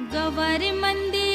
गवारी मंदिर